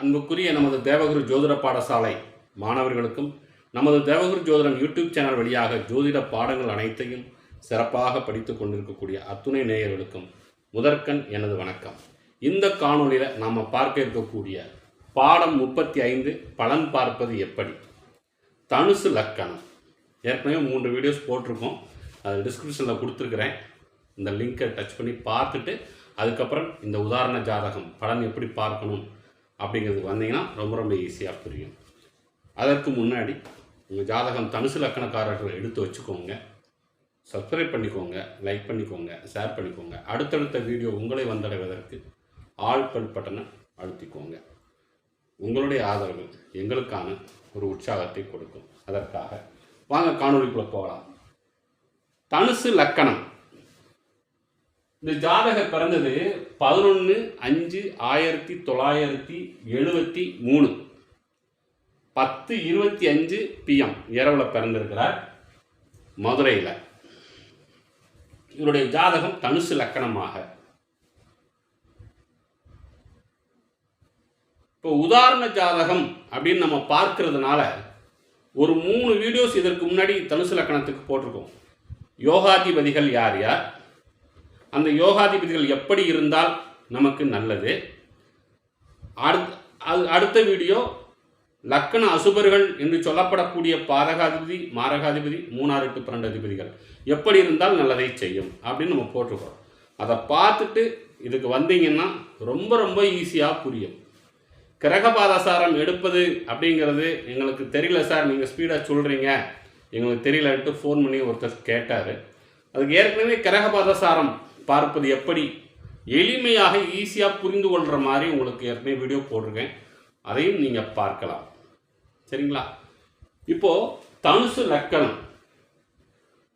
அன்புக்குரிய நமது தேவகுரு ஜோதிட பாடசாலை மாணவர்களுக்கும் நமது தேவகுரு ஜோதிடம் யூடியூப் சேனல் வழியாக ஜோதிட பாடங்கள் அனைத்தையும் சிறப்பாக படித்துக் கொண்டிருக்கக்கூடிய அத்துணை நேயர்களுக்கும் முதற்கண் எனது வணக்கம். இந்த காணொலியில் நாம் பார்க்க இருக்கக்கூடிய பாடம் முப்பத்தி ஐந்து பலன் பார்ப்பது எப்படி? தனுசு லக்கணம். ஏற்கனவே மூன்று வீடியோஸ் போட்டிருக்கோம். அது டிஸ்கிரிப்ஷனில் கொடுத்துருக்குறேன். இந்த லிங்கை டச் பண்ணி பார்த்துட்டு அதுக்கப்புறம் இந்த உதாரண ஜாதகம் பலன் எப்படி பார்க்கணும் அப்படிங்கிறதுக்கு வந்தீங்கன்னா ரொம்ப ரொம்ப ஈஸியாக புரியும். அதற்கு முன்னாடி உங்கள் ஜாதகம் தனுசு லக்கணக்காரர்களை எடுத்து வச்சுக்கோங்க. சப்ஸ்கிரைப் பண்ணிக்கோங்க லைக் பண்ணிக்கோங்க ஷேர் பண்ணிக்கோங்க. அடுத்தடுத்த வீடியோ உங்களை வந்தடைவதற்கு ஆல் பல் பட்டனை அழுத்திக்கோங்க. உங்களுடைய ஆதரவு எங்களுக்கான ஒரு உற்சாகத்தை கொடுக்கும். அதற்காக வாங்க காணொலிக்குள்ளே போகலாம். தனுசு லக்கணம் இந்த ஜாதகர் பிறந்தது பதினொன்று அஞ்சு ஆயிரத்தி தொள்ளாயிரத்தி எழுபத்தி மூணு. பத்து இருபத்தி அஞ்சு பிஎம் இரவில் பிறந்திருக்கிறார் மதுரையில். இவருடைய ஜாதகம் தனுசு லக்கணமாக. இப்போ உதாரண ஜாதகம் அப்படின்னு நம்ம பார்க்கறதுனால ஒரு மூணு வீடியோஸ் இதற்கு முன்னாடி தனுசு லக்கணத்துக்கு போட்டிருக்கோம். யோகாதிபதிகள் யார் யார்? அந்த யோகாதிபதிகள் எப்படி இருந்தால் நமக்கு நல்லது. அடுத் அது அடுத்த வீடியோ லக்கண அசுபர்கள் என்று சொல்லப்படக்கூடிய பாதகாதிபதி மாரகாதிபதி மூணாறு எட்டு பன்னெண்டு அதிபதிகள். எப்படி இருந்தால் நல்லதை செய்யும் அப்படின்னு நம்ம போட்டிருக்கோம். அதை பார்த்துட்டு இதுக்கு வந்தீங்கன்னா ரொம்ப ரொம்ப ஈஸியாக புரியும். கிரகபாதசாரம் எடுப்பது அப்படிங்கிறது எங்களுக்கு தெரியல சார். நீங்கள் ஸ்பீடாக சொல்கிறீங்க எங்களுக்கு தெரியலன்ட்டு ஃபோன் பண்ணி ஒருத்தர் கேட்டார். அதுக்கு ஏற்கனவே கிரகபாதசாரம் பார்ப்பது எப்படி? எளிமையாக ஈஸியாக புரிந்து கொள்கிற மாதிரி உங்களுக்கு ஏற்கனவே வீடியோ போட்டிருக்கேன். அதையும் நீங்கள் பார்க்கலாம். சரிங்களா? இப்போது தனுசு லக்கணம்.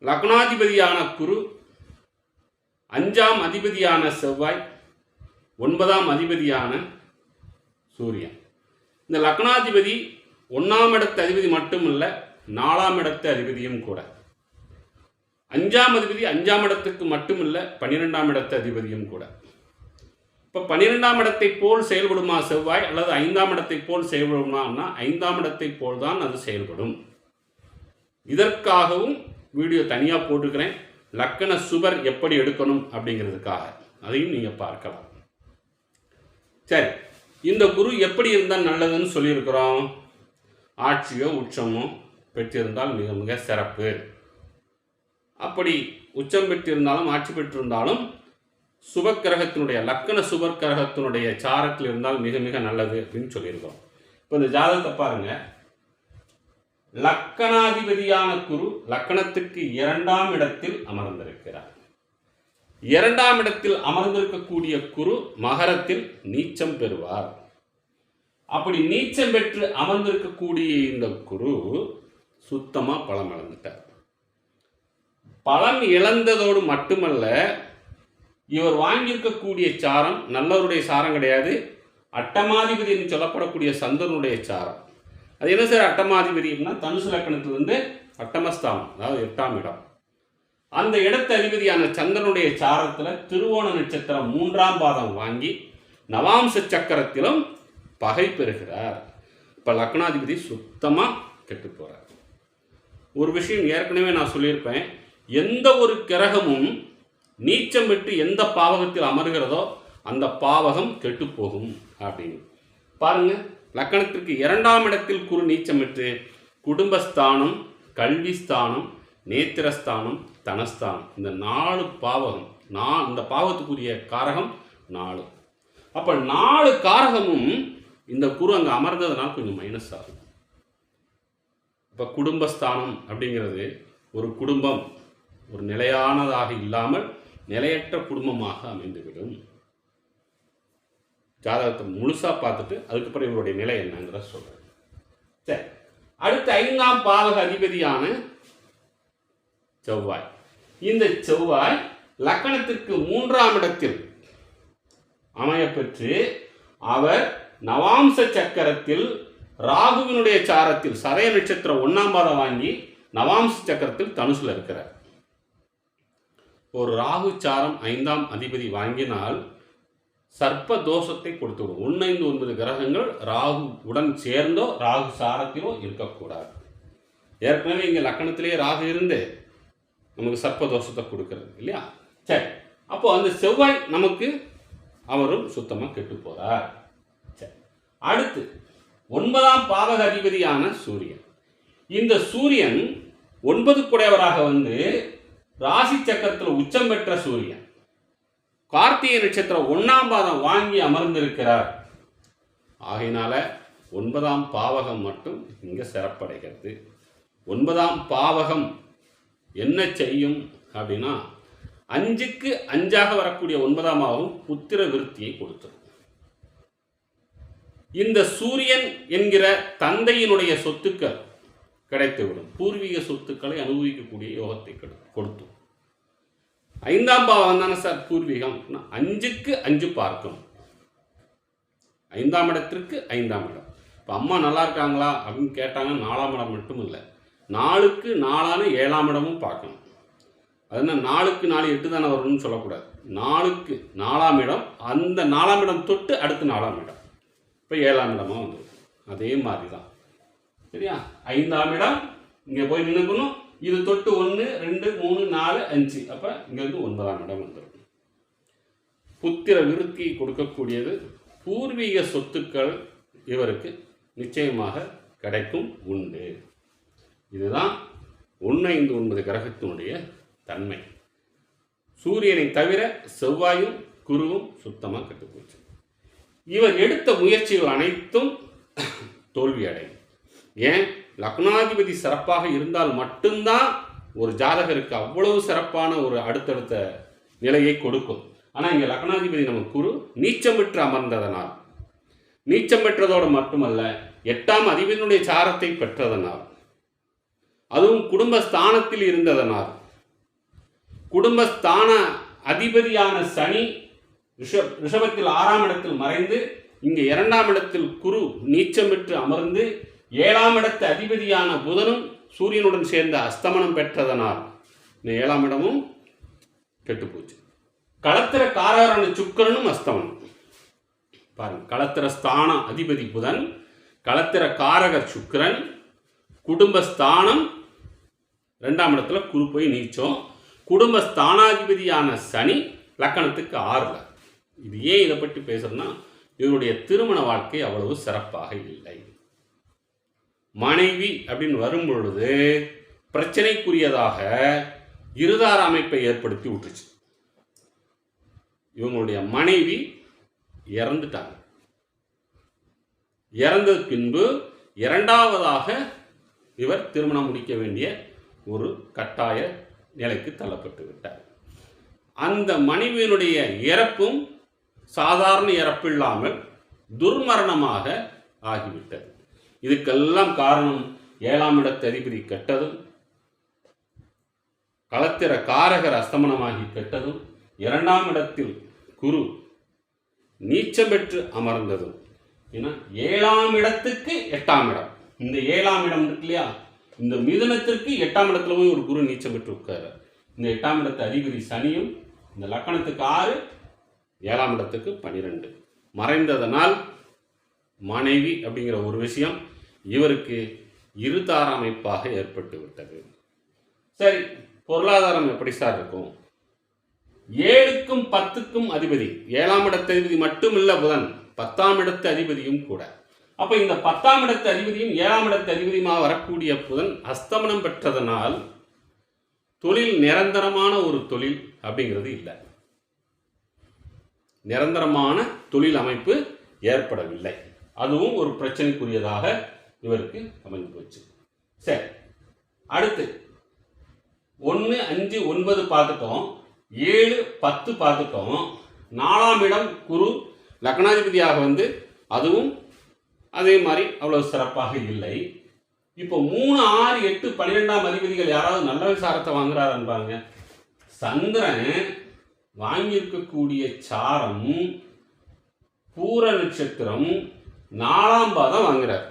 லக்னாதிபதியான குரு அஞ்சாம் அதிபதியான செவ்வாய் ஒன்பதாம் அதிபதியான சூரியன். இந்த லக்னாதிபதி ஒன்றாம் இடத்து அதிபதி மட்டும் இல்லை நாலாம் இடத்து அதிபதியும் கூட. அஞ்சாம் அதிபதி அஞ்சாம் இடத்துக்கு மட்டும் இல்லை பன்னிரெண்டாம் இடத்து அதிபதியும் கூட. இப்போ பன்னிரெண்டாம் இடத்தை போல் செயல்படுமா செவ்வாய்? அல்லது ஐந்தாம் இடத்தை போல் செயல்படுமான்னா ஐந்தாம் இடத்தை போல் தான் அது செயல்படும். இதற்காகவும் வீடியோ தனியாக போட்டுக்கிறேன் லக்கண சுபர் எப்படி எடுக்கணும் அப்படிங்கிறதுக்காக. அதையும் நீங்கள் பார்க்கலாம். சரி இந்த குரு எப்படி இருந்தால் நல்லதுன்னு சொல்லியிருக்கிறோம். ஆட்சியோ உச்சமோ பெற்றிருந்தால் மிக மிக சிறப்பு. அப்படி உச்சம் பெற்றிருந்தாலும் ஆட்சி பெற்றிருந்தாலும் சுபக்கிரகத்தினுடைய லக்கண சுபக்கிரகத்தினுடைய சாரத்தில் இருந்தால் மிக மிக நல்லது அப்படின்னு சொல்லியிருக்கோம் இப்போ இந்த ஜாதகத்தை பாருங்க. லக்கணாதிபதியான குரு லக்கணத்துக்கு இரண்டாம் இடத்தில் அமர்ந்திருக்கிறார். இரண்டாம் இடத்தில் அமர்ந்திருக்கக்கூடிய குரு மகரத்தில் நீச்சம் பெறுவார். அப்படி நீச்சம் பெற்று அமர்ந்திருக்கக்கூடிய இந்த குரு சுத்தமாக பலம் இழந்துட்டார் பலம் இழந்ததோடு மட்டுமல்ல இவர் வாங்கியிருக்கக்கூடிய சாரம் நல்லவருடைய சாரம் கிடையாது. அட்டமாதிபதி என்று சொல்லப்படக்கூடிய சந்தனுடைய சாரம். அது என்ன சார் அட்டமாதிபதி அப்படின்னா தனுசு லக்கணத்திலிருந்து அட்டமஸ்தானம் அதாவது எட்டாம் இடம். அந்த இடத்து அதிபதியான சந்திரனுடைய சாரத்தில் திருவோண நட்சத்திரம் மூன்றாம் பாதம் வாங்கி நவாம்ச சக்கரத்திலும் பகை பெறுகிறார். இப்போ லக்னாதிபதி சுத்தமாக கெட்டு போகிறார் ஒரு விஷயம் ஏற்கனவே நான் சொல்லியிருப்பேன். எந்த ஒரு கிரகமும் நீச்சம் விட்டு எந்த பாவகத்தில் அமர்கிறதோ அந்த பாவகம் கெட்டு போகும் அப்படின்னு. பாருங்க லக்கணத்திற்கு இரண்டாம் இடத்தில் குரு நீச்சம் விட்டு குடும்பஸ்தானம் கல்விஸ்தானம் நேத்திரஸ்தானம் தனஸ்தானம் இந்த நாலு பாவகம் நான் இந்த பாவத்துக்குரிய காரகம் நாலு. அப்போ நாலு காரகமும் இந்த குரு அங்கே அமர்ந்ததுனால கொஞ்சம் மைனஸ் ஆகும். இப்போ குடும்பஸ்தானம் அப்படிங்கிறது ஒரு குடும்பம் ஒரு நிலையானதாக இல்லாமல் நிலையற்ற குடும்பமாக அமைந்துவிடும். ஜாதகத்தை முழுசாக பார்த்துட்டு அதுக்கப்புறம் இவருடைய நிலை என்னங்கிற சொல்கிறேன் சரி. அடுத்த ஐந்தாம் பாவக அதிபதியான செவ்வாய். இந்த செவ்வாய் லக்கணத்திற்கு மூன்றாம் இடத்தில் அமையப்பெற்று அவர் நவாம்ச சக்கரத்தில் ராகுவினுடைய சாரத்தில் சதய நட்சத்திரம் ஒன்றாம் பாதம் வாங்கி நவாம்ச சக்கரத்தில் தனுசில் இருக்கிறார். ஒரு ராகு சாரம் ஐந்தாம் அதிபதி வாங்கினால் சர்ப்ப தோஷத்தை கொடுத்துவிடும். ஒன்று ஐந்து ஒன்பது கிரகங்கள் ராகு உடன் சேர்ந்தோ ராகு சாரத்திலோ இருக்கக்கூடாது. ஏற்கனவே இங்கே லக்கணத்திலேயே ராகு இருந்து நமக்கு சர்ப்ப தோஷத்தை கொடுக்கறது இல்லையா? சரி. அப்போது அந்த செவ்வாய் நமக்கு அவரும் சுத்தமாக கெட்டு போகிறார் சரி. அடுத்து ஒன்பதாம் பாவக அதிபதியான சூரியன். இந்த சூரியன் ஒன்பது குடையவராக வந்து ராசி சக்கரத்தில் உச்சம் பெற்ற சூரியன். கார்த்திகை நட்சத்திரம் ஒன்றாம் பாதம் வாங்கி அமர்ந்திருக்கிறார். ஆகையினால ஒன்பதாம் பாவகம் மட்டும் இங்கே சிறப்படைகிறது. ஒன்பதாம் பாவகம் என்ன செய்யும் அப்படின்னா அஞ்சுக்கு அஞ்சாக வரக்கூடிய ஒன்பதாம் பாவம் புத்திர விருத்தியை கொடுத்துரும். இந்த சூரியன் என்கிற தந்தையினுடைய சொத்துக்கள் கிடைத்துவிடும். பூர்வீக சொத்துக்களை அனுபவிக்கக்கூடிய யோகத்தை கொடுத்தும். ஐந்தாம் பாவம் தானே சார் பூர்வீகம்? அஞ்சுக்கு அஞ்சு பார்க்கும். ஐந்தாம் இடத்திற்கு ஐந்தாம் இடம். இப்போ அம்மா நல்லா இருக்காங்களா அப்படின்னு கேட்டாங்க நாலாம் இடம் மட்டும் இல்லை. நாலுக்கு நாலான ஏழாம் இடமும் பார்க்கணும். அதனால் நாலுக்கு நாலு எட்டு தானே வரணும்னு சொல்லக்கூடாது. நாலுக்கு நாலாம் இடம் அந்த நாலாம் இடம் தொட்டு அடுத்து நாலாம் இடம். இப்போ ஏழாம் இடமாக வந்துடும் அதே மாதிரி தான் சரியா? ஐந்தாம் இடம் இங்கே போய் நின்றுக்கணும் இது தொட்டு ஒன்று ரெண்டு மூணு நாலு அஞ்சு. அப்போ இங்கேருந்து ஒன்பதாம் இடம் வந்துடும் புத்திர விருத்தி கொடுக்கக்கூடியது பூர்வீக சொத்துக்கள் இவருக்கு நிச்சயமாக கிடைக்கும் உண்டு. இதுதான் ஒன்று ஐந்து ஒன்பது கிரகத்தினுடைய தன்மை. சூரியனை தவிர செவ்வாயும் குருவும் சுத்தமாக கட்டுப்போச்சு. இவர் எடுத்த முயற்சிகள் அனைத்தும் தோல்வி அடையும் ஏன்? லக்னாதிபதி சிறப்பாக இருந்தால் மட்டும்தான் ஒரு ஜாதகருக்கு அவ்வளவு சிறப்பான ஒரு அடுத்தடுத்த நிலையை கொடுக்கும். ஆனால் இங்கே லக்னாதிபதி நம்ம குரு நீச்சம் பெற்று அமர்ந்ததனால். நீச்சம் பெற்றதோடு மட்டுமல்ல எட்டாம் அதிபதியினுடைய சாரத்தை பெற்றதனால். அதுவும் குடும்பஸ்தானத்தில் இருந்ததனால். குடும்பஸ்தான அதிபதியான சனி ரிஷப் ரிஷபத்தில் ஆறாம் இடத்தில் மறைந்து இங்கே இரண்டாம் இடத்தில் குரு நீச்சம் பெற்று அமர்ந்து ஏழாம் இடத்து அதிபதியான புதனும் சூரியனுடன் சேர்ந்த அஸ்தமனம் பெற்றதனால் இந்த ஏழாம் இடமும் கெட்டுப்போச்சு. களத்திர காரகரான சுக்கிரனும் அஸ்தமனம். பாருங்க களத்திர ஸ்தான அதிபதி புதன் களத்திர காரகர் சுக்கிரன் குடும்பஸ்தானம் ரெண்டாம் இடத்துல குரு போய் நீச்சம். குடும்ப ஸ்தானாதிபதியான சனி லக்கணத்துக்கு ஆறுல. இது ஏன் இதை பற்றி பேசுறேன்னா இவருடைய திருமண வாழ்க்கை அவ்வளவு சிறப்பாக இல்லை. மனைவி அப்படின்னு வரும் பொழுது பிரச்சனைக்குரியதாக இருதார அமைப்பை ஏற்படுத்தி விட்டுருச்சு. இவங்களுடைய மனைவி இறந்துட்டாங்க. இறந்த பின்பு இரண்டாவதாக இவர் திருமணம் முடிக்க வேண்டிய ஒரு கட்டாய நிலைக்கு தள்ளப்பட்டு விட்டார். அந்த மனைவியினுடைய இறப்பும் சாதாரண இறப்பு இல்லாமல் துர்மரணமாக ஆகிவிட்டது. இதுக்கெல்லாம் காரணம் ஏழாம் இடத்து அதிபதி கெட்டதும் களத்திர காரகர் அஸ்தமனமாகி கெட்டதும் இரண்டாம் இடத்தில் குரு நீச்சம் பெற்று அமர்ந்ததும். ஏன்னா ஏழாம் இடத்துக்கு எட்டாம் இடம். இந்த ஏழாம் இடம் இருக்கு இல்லையா? இந்த மிதுனத்திற்கு எட்டாம் இடத்துல போய் ஒரு குரு நீச்சம் பெற்று உட்காரு இந்த எட்டாம் இடத்து அதிபதி சனியும் இந்த லக்கணத்துக்கு ஆறு ஏழாம் இடத்துக்கு பனிரெண்டு. மறைந்ததனால் மனைவி அப்படிங்கிற ஒரு விஷயம் இவருக்கு இருதார அமைப்பாக ஏற்பட்டு விட்டது. சரி பொருளாதாரம் எப்படி சார் இருக்கும்? ஏழுக்கும் பத்துக்கும் அதிபதி ஏழாம் இடத்து அதிபதி மட்டும் இல்லை புதன் பத்தாம் இடத்து அதிபதியும் கூட. அப்போ இந்த பத்தாம் இடத்து அதிபதியும் ஏழாம் இடத்து அதிபதியுமாக வரக்கூடிய புதன் அஸ்தமனம் பெற்றதனால் தொழில் நிரந்தரமான ஒரு தொழில் அப்படிங்கிறது இல்லை. நிரந்தரமான தொழில் அமைப்பு ஏற்படவில்லை. அதுவும் ஒரு பிரச்சனைக்குரியதாக இவருக்கு அமைந்து போச்சு. சரி அடுத்து. ஒன்று அஞ்சு ஒன்பது பார்த்துட்டோம். ஏழு பத்து பார்த்துட்டோம். நாலாம் இடம் குரு லக்னாதிபதியாக வந்து அதுவும் அதே மாதிரி அவ்வளவு சிறப்பாக இல்லை. இப்போ மூணு ஆறு எட்டு பன்னிரெண்டாம் அதிபதிகள் யாராவது நல்ல விசாரத்தை வாங்குறாருன்பாங்க சந்திரன் வாங்கியிருக்கக்கூடிய சாரம் பூர நட்சத்திரம் நாலாம் பாதம் வாங்குறார்.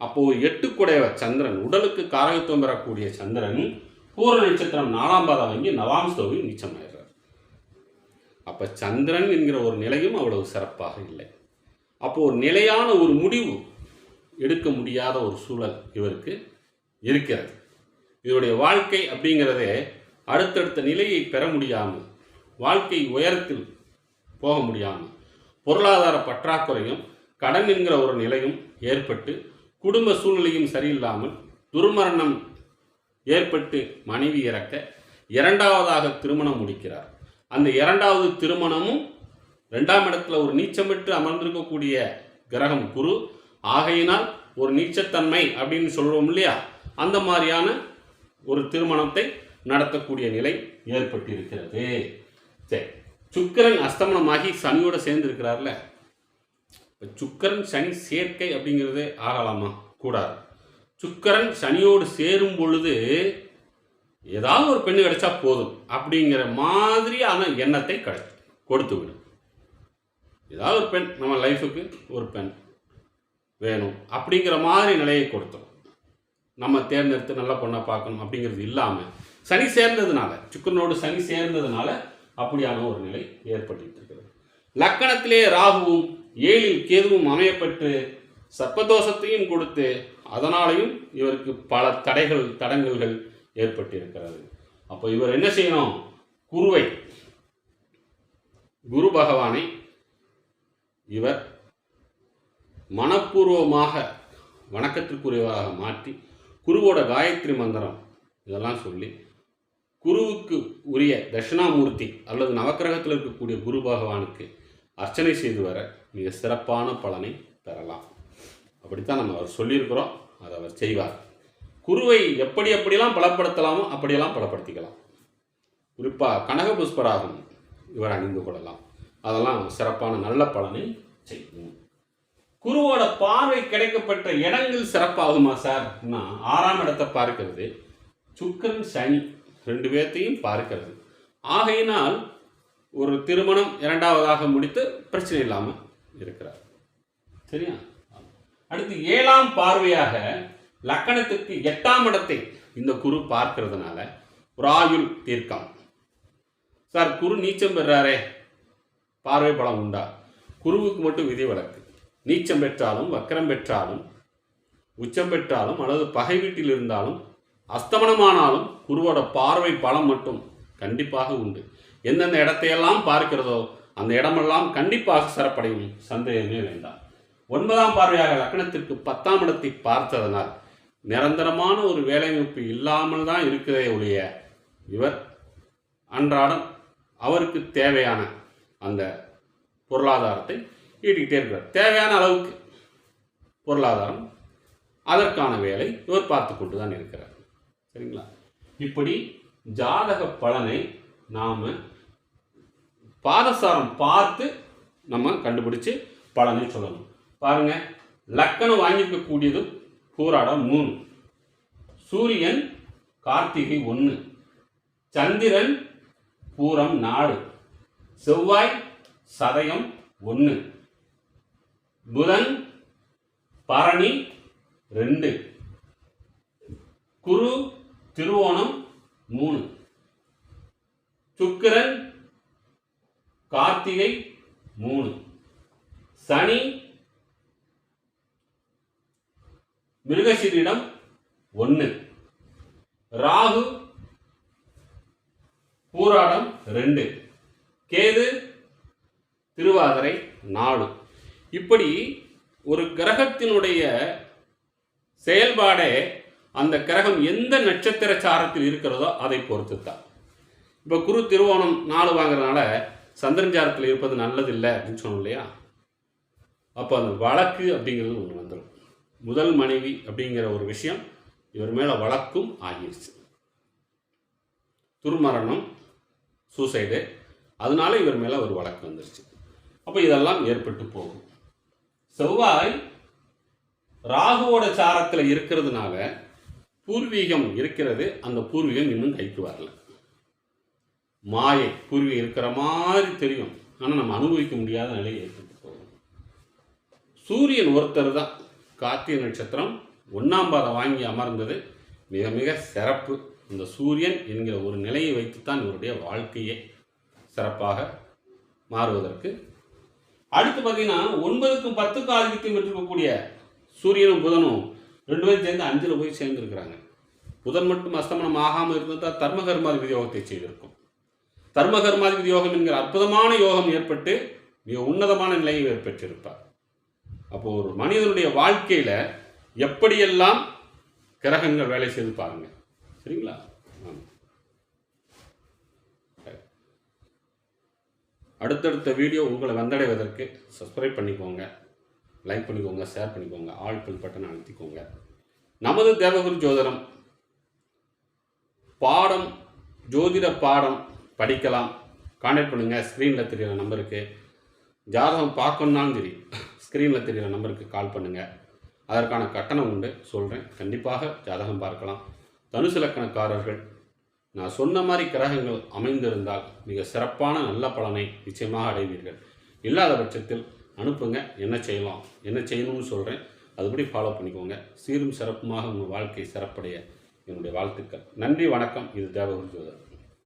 அப்போ எட்டுக்குடையவர் சந்திரன் உடலுக்கு காரகத்துவம் பெறக்கூடிய சந்திரன் பூர நட்சத்திரம் நாலாம் பாதம் வாங்கி நவாம்சோவில் நீச்சமாயிடுறார் அப்போ சந்திரன் என்கிற ஒரு நிலையும் அவ்வளவு சிறப்பாக இல்லை. அப்போ ஒரு நிலையான ஒரு முடிவு எடுக்க முடியாத ஒரு சூழல் இவருக்கு இருக்கிறது. இவருடைய வாழ்க்கை அப்படிங்கிறதே அடுத்தடுத்த நிலையை பெற முடியாமல் வாழ்க்கை உயரத்தில் போக முடியாமல் பொருளாதார பற்றாக்குறையும் கடன் என்கிற ஒரு நிலையும் ஏற்பட்டு குடும்ப சூழ்நிலையும் சரியில்லாமல் துர்மரணம் ஏற்பட்டு மனைவி இறக்க இரண்டாவதாக திருமணம் முடிக்கிறார். அந்த இரண்டாவது திருமணமும் ரெண்டாம் இடத்துல ஒரு நீச்சமிட்டு அமர்ந்திருக்கக்கூடிய கிரகம் குரு. ஆகையினால் ஒரு நீச்சத்தன்மை அப்படின்னு சொல்றோம் இல்லையா? அந்த மாதிரியான ஒரு திருமணத்தை நடத்தக்கூடிய நிலை ஏற்பட்டிருக்கிறது. சரி. சுக்கிரன் அஸ்தமனமாகி சனியோட சேர்ந்து இருக்கிறார்ல சுக்கிரன் சனி சேர்க்கை அப்படிங்கிறது ஆகலாமா? கூடாது. சுக்கரன் சனியோடு சேரும் பொழுது ஏதாவது ஒரு பெண்ணு கிடைச்சா போதும் அப்படிங்கிற மாதிரியான எண்ணத்தை கிடை கொடுத்து விடும். ஏதாவது ஒரு பெண் நம்ம லைஃபுக்கு ஒரு பெண் வேணும் அப்படிங்கிற மாதிரி நிலையை கொடுத்தோம். நம்ம தேர்ந்தெடுத்து நல்ல பொண்ணை பார்க்கணும் அப்படிங்கிறது இல்லாமல் சனி சேர்ந்ததுனால சுக்கிரனோடு சனி சேர்ந்ததுனால அப்படியான ஒரு நிலை ஏற்பட்டு இருக்கிறது லக்கணத்திலே ராகுவும் ஏழில் கேதுவும் அமையப்பட்டு சர்ப்பதோஷத்தையும் கொடுத்து அதனாலையும் இவருக்கு பல தடைகள் தடங்கல்கள் ஏற்பட்டிருக்கிறது. அப்போ இவர் என்ன செய்யணும்? குருவை குரு பகவானை இவர் மனப்பூர்வமாக வணக்கத்திற்குரியவராக மாற்றி குருவோட காயத்ரி மந்திரம் இதெல்லாம் சொல்லி குருவுக்கு உரிய தட்சிணாமூர்த்தி அல்லது நவக்கிரகத்தில் இருக்கக்கூடிய குரு பகவானுக்கு அர்ச்சனை செய்து வர மிக சிறப்பான பலனை பெறலாம் அப்படித்தான் நம்ம அவர் சொல்லியிருக்கிறோம். அதை அவர் செய்வார். குருவை எப்படி எப்படியெல்லாம் பலப்படுத்தலாமோ அப்படியெல்லாம் பலப்படுத்திக்கலாம். குறிப்பாக கனக புஷ்பராகம் இவர் அணிந்து கொள்ளலாம். அதெல்லாம் சிறப்பான நல்ல பலனை செய்யும். குருவோட பார்வை கிடைக்கப்பட்ட இடங்கள் சிறப்பாகுமா சார்னா ஆறாம் இடத்தை பார்க்கிறது. சுக்கரன் சனி ரெண்டு பேர்த்தையும் பார்க்கிறது. ஆகையினால் ஒரு திருமணம் இரண்டாவதாக முடித்து பிரச்சனை இல்லாமல் இருக்கிறார். சரியா? அடுத்து ஏழாம் பார்வையாக லக்கணத்துக்கு எட்டாம் இடத்தை இந்த குரு பார்க்கிறதுனால ஒரு ஆயுள் தீர்க்கம். சார் குரு நீச்சம் பெறாரே. பார்வை பலம் உண்டா? குருவுக்கு மட்டும் விதி வழக்கு. நீச்சம் பெற்றாலும் வக்கரம் பெற்றாலும் உச்சம் பெற்றாலும் அல்லது பகை வீட்டில் இருந்தாலும் அஸ்தமனமானாலும் குருவோட பார்வை பலம் மட்டும் கண்டிப்பாக உண்டு. எந்தெந்த இடத்தையெல்லாம் பார்க்கிறதோ அந்த இடமெல்லாம் கண்டிப்பாக சிறப்படையும் சந்தேகமே வேண்டாம். ஒன்பதாம் பார்வையாக லக்னத்திற்கு பத்தாம் இடத்தை பார்த்ததனால் நிரந்தரமான ஒரு வேலைவாய்ப்பு இல்லாமல் தான் இருக்கிறதே ஒழிய இவர் அன்றாடம் அவருக்கு தேவையான அந்த பொருளாதாரத்தை ஈட்டிக்கிட்டே இருக்கிறார். தேவையான அளவுக்கு பொருளாதாரம் அதற்கான வேலை இவர் பார்த்து கொண்டு தான் இருக்கிறார். சரிங்களா? இப்படி ஜாதக பலனை நாம் பாதசாரம் பார்த்து நம்ம கண்டுபிடிச்சு பலனை சொல்லணும். பாருங்க லக்கணம் வாங்கியிருக்கக்கூடியது கூராடம் மூணு. சூரியன் கார்த்திகை ஒன்று சந்திரன் பூரம் நாலு. செவ்வாய் சதயம் ஒன்று புதன் பரணி ரெண்டு. குரு திருவோணம் மூணு சுக்கிரன் கார்த்திகை மூணு. சனி மிருகசீரிடம் ஒன்று ராகு பூராடம் ரெண்டு. கேது திருவாதிரை நாலு. இப்படி ஒரு கிரகத்தினுடைய செயல்பாடே அந்த கிரகம் எந்த நட்சத்திர சாரத்தில் இருக்கிறதோ அதை பொறுத்து தான் இப்போ குரு திருவோணம் நாலு வாங்குறதுனால சந்திரஞ்சாரத்தில் சாரத்தில் இருப்பது நல்லதில்லை அப்படின்னு சொன்னோம் இல்லையா? அப்போ அந்த வழக்கு அப்படிங்கிறது ஒன்று வந்துடும் முதல் மனைவி அப்படிங்கிற ஒரு விஷயம் இவர் மேலே வழக்கும் ஆகிருச்சு. துர்மரணம் சூசைடு அதனால இவர் மேலே ஒரு வழக்கு வந்துருச்சு. அப்போ இதெல்லாம் ஏற்பட்டு போகும். செவ்வாய் ராகுவோட சாரத்தில் இருக்கிறதுனால பூர்வீகம் இருக்கிறது அந்த பூர்வீகம் இன்னும் கைக்கு வரல. மாயை பூர்வீகம் இருக்கிற மாதிரி தெரியும். ஆனால் நம்ம அனுபவிக்க முடியாத நிலையை ஏற்பட்டு போகும் சூரியன் ஒருத்தர் தான். கார்த்திகை நட்சத்திரம் ஒன்றாம் பாதம் வாங்கி அமர்ந்தது. மிக மிக சிறப்பு. இந்த சூரியன் என்கிற ஒரு நிலையை வைத்துத்தான் இவருடைய வாழ்க்கையை சிறப்பாக மாறுவதற்கு. அடுத்து பார்த்தீங்கன்னா ஒன்பதுக்கும் பத்துக்கும் ஆதிக்கத்தையும் பெற்றிருக்கக்கூடிய சூரியனும் புதனும் ரெண்டு பேரும் சேர்ந்து அஞ்சில் போய் சேர்ந்துருக்கிறாங்க. புதன் மட்டும் அஸ்தமனம் ஆகாமல் இருந்தால் தர்மகர்மாதி யோகத்தை செய்திருக்கும். தர்மகர்மாதிபதி யோகம் என்கிற அற்புதமான யோகம் ஏற்பட்டு மிக உன்னதமான நிலையை ஏற்பட்டிருப்பார் அப்போ ஒரு மனிதனுடைய வாழ்க்கையில எப்படியெல்லாம் கிரகங்கள் வேலை செய்து பாருங்க. சரிங்களா? அடுத்தடுத்த வீடியோ உங்களை வந்தடைவதற்கு சப்ஸ்கிரைப் பண்ணிக்கோங்க லைக் பண்ணிக்கோங்க ஷேர் பண்ணிக்கோங்க ஆல் பில் பட்டன் அழுத்திக்கோங்க. நமது தேவகுரு ஜோதிடம் பாடம் ஜோதிட பாடம் படிக்கலாம். காண்டாக்ட் பண்ணுங்கள் ஸ்க்ரீனில் தெரியிற நம்பருக்கு. ஜாதகம் பார்க்கணுன்னாலும் சரி ஸ்க்ரீனில் தெரியிற நம்பருக்கு கால் பண்ணுங்கள் அதற்கான கட்டணம் உண்டு. சொல்கிறேன் கண்டிப்பாக ஜாதகம் பார்க்கலாம். தனுசு லக்கணக்காரர்கள் நான் சொன்ன மாதிரி கிரகங்கள் அமைந்திருந்தால் மிக சிறப்பான நல்ல பலனை நிச்சயமாக அடைவீர்கள். இல்லாத பட்சத்தில் அனுப்புங்க. என்ன செய்யலாம்? என்ன செய்யணும்னு சொல்கிறேன் அதுபடி ஃபாலோ பண்ணிக்கோங்க. சீரும் சிறப்புமாக உங்கள் வாழ்க்கை சிறப்படைய என்னுடைய வாழ்த்துக்கள். நன்றி வணக்கம். இது தேவகுரு ஜோதர்